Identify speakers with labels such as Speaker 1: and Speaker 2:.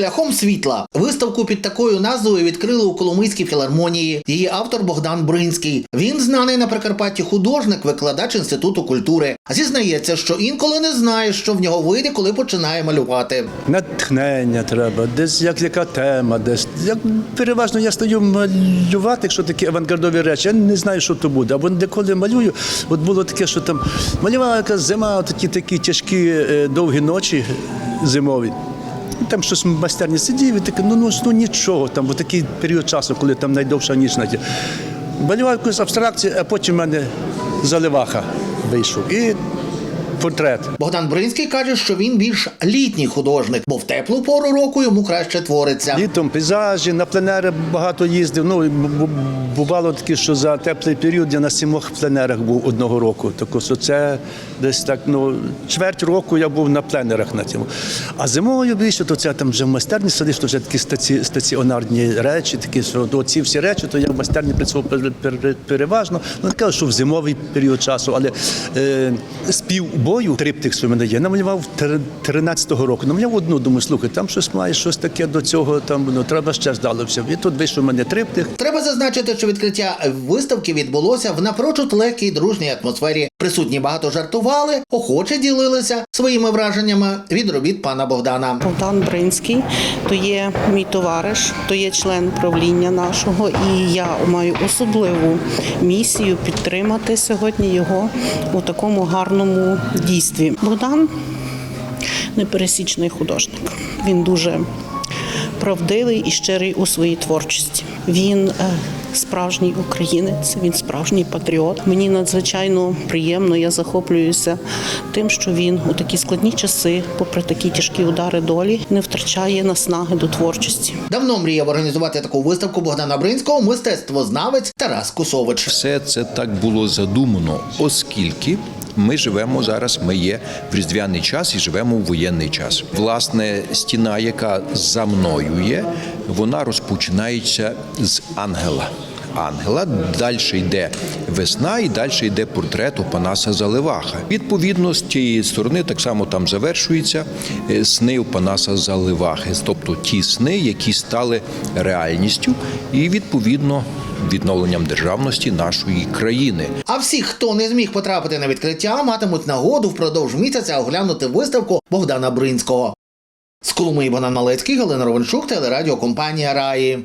Speaker 1: Шляхом світла виставку під такою назвою відкрили у Коломийській філармонії. Її автор Богдан Бринський. Він знаний на Прикарпатті художник, викладач інституту культури. Зізнається, що інколи не знає, що в нього вийде, коли починає малювати.
Speaker 2: Натхнення треба, десь як яка тема, десь як переважно я стою малювати, якщо такі авангардові речі. Я не знаю, що то буде. Або деколи малюю. От було таке, що там малювала якась зима, такі такі тяжкі е, довгі ночі зимові. Там щось в майстерні сидів і таке, ну, ну, ну нічого, там в такий період часу, коли там найдовша ніч знаєте. Болівав якусь абстракцію, а потім в мене заливаха вийшов. І портрет.
Speaker 1: Богдан Бринський каже, що він більш літній художник, бо в теплу пору року йому краще твориться.
Speaker 2: Літом пейзажі, на пленери багато їздив. Ну, бу- бу- бувало таке, що за теплий період я на сімох пленерах був одного року. Так що це десь так, ну, чверть року я був на пленерах на цьому. А зимою більше, то це там вже в майстерні сидиш, то вже такі стаці, стаціонарні речі, такі, що оці всі речі, то я в майстерні працював пере- пере- переважно. Ну, не кажу, що в зимовий період часу, але е, спів бою, триптих, що мене є, намалював 13-го року. Намалював одну, думаю, слухай, там щось має, щось таке до цього, там, ну, треба ще здалося. І тут вийшов у мене триптих.
Speaker 1: Треба зазначити, що відкриття виставки відбулося в напрочуд легкій дружній атмосфері. Присутні багато жартували, охоче ділилися своїми враженнями від робіт пана Богдана.
Speaker 3: Богдан Бринський, то є мій товариш, то є член правління нашого, і я маю особливу місію підтримати сьогодні його у такому гарному дійстві. Богдан непересічний художник. Він дуже правдивий і щирий у своїй творчості. Він е, справжній українець, він справжній патріот. Мені надзвичайно приємно, я захоплююся тим, що він у такі складні часи, попри такі тяжкі удари долі, не втрачає наснаги до творчості.
Speaker 1: Давно мріяв організувати таку виставку Богдана Бринського мистецтвознавець Тарас Кусович.
Speaker 4: Все це так було задумано, оскільки ми живемо зараз. Ми є в різдвяний час і живемо в воєнний час. Власне, стіна, яка за мною є, вона розпочинається з ангела. Ангела далі йде весна, і далі йде портрет Опанаса Заливаха. Відповідно, з тієї сторони так само там завершується е, сни Опанаса Заливахи, тобто ті сни, які стали реальністю, і відповідно відновленням державності нашої країни.
Speaker 1: А всі, хто не зміг потрапити на відкриття, матимуть нагоду впродовж місяця оглянути виставку Богдана Бринського. З Коломиї Богдан Малецький, Галина Ровенчук, телерадіокомпанія Раї.